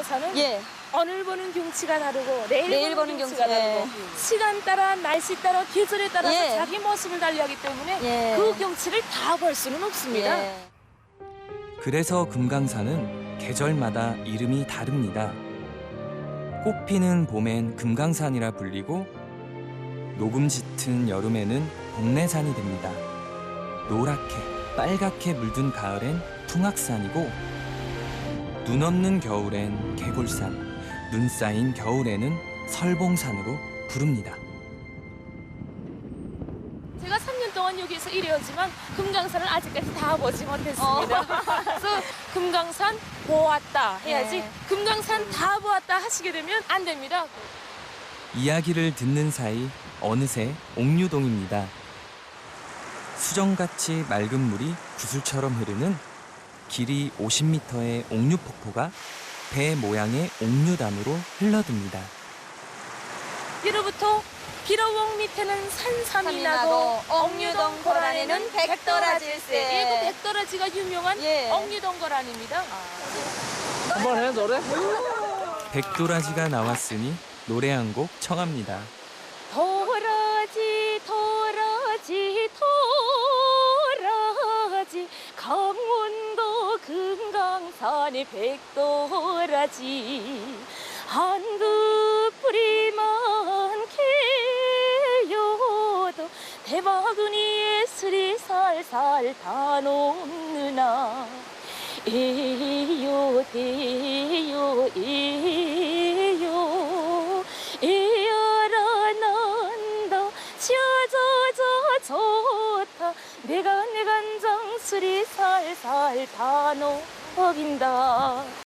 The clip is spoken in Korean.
금강산은 예. 오늘 보는 경치가 다르고 내일, 내일 보는, 보는 경치가 경치, 다르고 시간 따라 날씨 따라 계절에 따라서 예. 자기 모습을 달리하기 때문에 예. 그 경치를 다 볼 수는 없습니다. 예. 그래서 금강산은 계절마다 이름이 다릅니다. 꽃 피는 봄엔 금강산이라 불리고 녹음 짙은 여름에는 복내산이 됩니다. 노랗게 빨갛게 물든 가을엔 풍악산이고 눈 없는 겨울엔 개골산, 눈 쌓인 겨울에는 설봉산으로 부릅니다. 제가 3년 동안 여기서 일해왔지만 금강산을 아직까지 다 보지 못했습니다. 그래서 금강산 보았다 해야지 네. 금강산 다 보았다 하시게 되면 안 됩니다. 이야기를 듣는 사이 어느새 옥류동입니다. 수정같이 맑은 물이 구슬처럼 흐르는 길이 50m의 옥류폭포가 배 모양의 옥류단으로 흘러듭니다. 예로부터 비로봉 밑에는 산삼이 나고 나고 옥류동 고란에는 백도라지일세. 백도라지일세. 예, 그 백도라지가 유명한 예. 옥류동 고란입니다. 한번 해 노래? 백도라지가 나왔으니 노래 한 곡 청합니다. 금강산의 백도라지. 뿌리만 캐여도 대바구니에 슬이 살살 다 녹느나. 에요 대요 에요. 에어라 난다. 쥐어져져 좋다. 내가 내 간장 술이 살살 다 녹인다